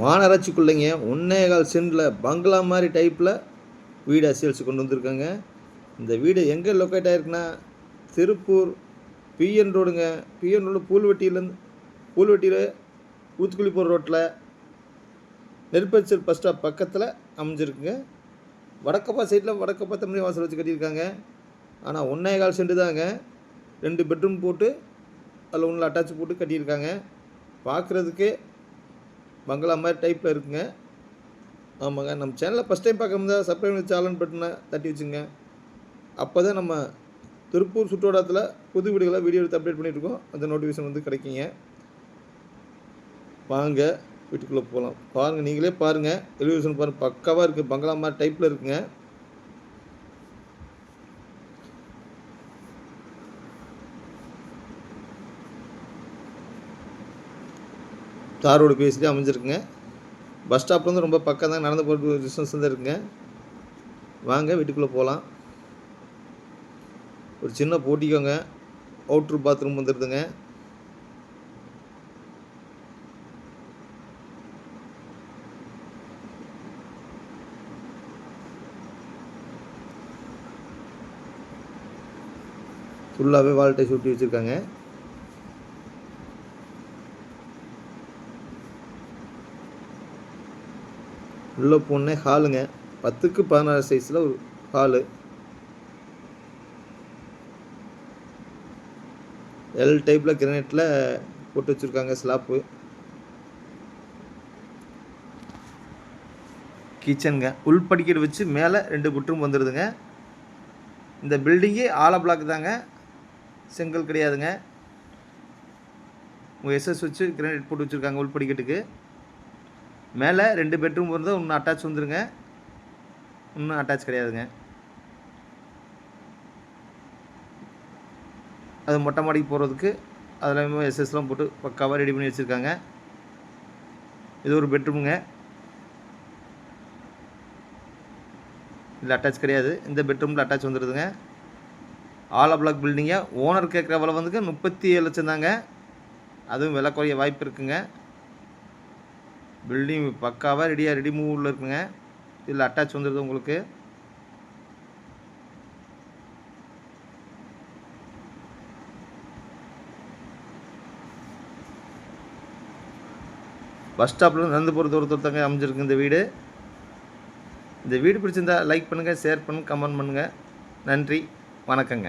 மாநகராட்சிக்குள்ளைங்க ஒன்றே கால் சென்டில் பங்களா மாதிரி டைப்பில் வீடு சேல்ஸ் கொண்டு வந்திருக்காங்க. இந்த வீடு எங்கே லொக்கேட் ஆகிருக்குன்னா திருப்பூர் பிஎன் ரோடுங்க பிஎன் ரோடு பூல்வெட்டியிலேருந்து பூல்வெட்டியில் ஊத்துக்குழிப்பூர் ரோட்டில் நெருப்பச்சல் பஸ் ஸ்டாப் பக்கத்தில் அமைஞ்சிருக்குங்க. வடக்கப்பா சைடில் வடக்கப்பா தமிழ் வாசல் வச்சு கட்டியிருக்காங்க. ஆனால் ஒன்றே கால் சென்ட் தாங்க. ரெண்டு பெட்ரூம் போட்டு அதில் ஒன்றில் அட்டாச் போட்டு கட்டியிருக்காங்க. பார்க்குறதுக்கே பங்களா மாதிரி டைப்பில் இருக்குங்க. ஆமாங்க நம்ம சேனலை ஃபஸ்ட் டைம் பார்க்க முடியாது சப்ஸ்கிரைப் சேனல் பட்டனை தட்டி வச்சுங்க. அப்போ தான் நம்ம திருப்பூர் சுற்றுவட்டாரத்தில் புது வீடுகளை வீடியோ எடுத்து அப்டேட் பண்ணிகிட்ருக்கோம் அந்த நோட்டிஃபிகேஷன் வந்து கிடைக்குங்க. வாங்க வீட்டுக்குள்ளே போகலாம் பாருங்கள் நீங்களே பாருங்கள் எலிவேஷன் பாருங்கள் பக்காவாக இருக்குது பங்களா மாதிரி டைப்பில் இருக்குங்க. தார் ரோடு பேசிட்டு அமைஞ்சிருக்குங்க. பஸ் ஸ்டாப்லேருந்து ரொம்ப பக்கம் தான் நடந்து போகிற டிஸ்டன்ஸ் தான் இருக்குங்க. வாங்க வீட்டுக்குள்ளே போகலாம் ஒரு சின்ன போட்டிக்கோங்க. அவுட்ரு பாத்ரூம் வந்துடுதுங்க ஃபுல்லாகவே வால்ட்டை சுட்டி வச்சுருக்காங்க. உள்ளே போனே ஹாலுங்க. பத்துக்கு பதினாறு சைஸில் ஒரு ஹாலு. எல் டைப்பில் கிரானைட்டில் போட்டு வச்சுருக்காங்க ஸ்லாப்பு கிச்சனுங்க உள் படிக்கட்டு வச்சு மேலே ரெண்டு பெட்ரூம் வந்துடுதுங்க இந்த பில்டிங்கே ஆல பிளாக் தாங்க. செங்கல் கிடையாதுங்க. உங்கள் எஸ்எஸ் வச்சு கிரானைட் போட்டு வச்சுருக்காங்க உள் படிக்கட்டுக்கு. மேலே ரெண்டு பெட்ரூம் வந்து இன்னும் அட்டாச் வந்துருங்க. இன்னும் அட்டாச் கிடையாதுங்க. அது மொட்டை மாடிக்கு போகிறதுக்கு அதில் எஸ்எஸ்லாம் போட்டு பக்காவாக ரெடி பண்ணி வச்சுருக்காங்க. இது ஒரு பெட்ரூமுங்க இல்லை அட்டாச் கிடையாது. இந்த பெட்ரூமில் அட்டாச் வந்துடுதுங்க ஆலா பிளாக் பில்டிங்கை ஓனர் கேட்குற விலை வந்துங்க முப்பத்தி ஏழு லட்சம் தாங்க அதுவும் விலை குறைய வாய்ப்பு இருக்குங்க. பில்டிங் பக்காவாக ரெடியாக ரெடி மூவில் இருக்குங்க. இதில் அட்டாச் வந்துடுது உங்களுக்கு. பஸ் ஸ்டாப்பில் நடந்து போகிற தூரத்தில் தாங்க அமைஞ்சிருக்கு இந்த வீடு. இந்த வீடு பிடிச்சிருந்தா லைக் பண்ணுங்கள் ஷேர் பண்ணுங்கள் கமெண்ட் பண்ணுங்கள் நன்றி வணக்கங்க.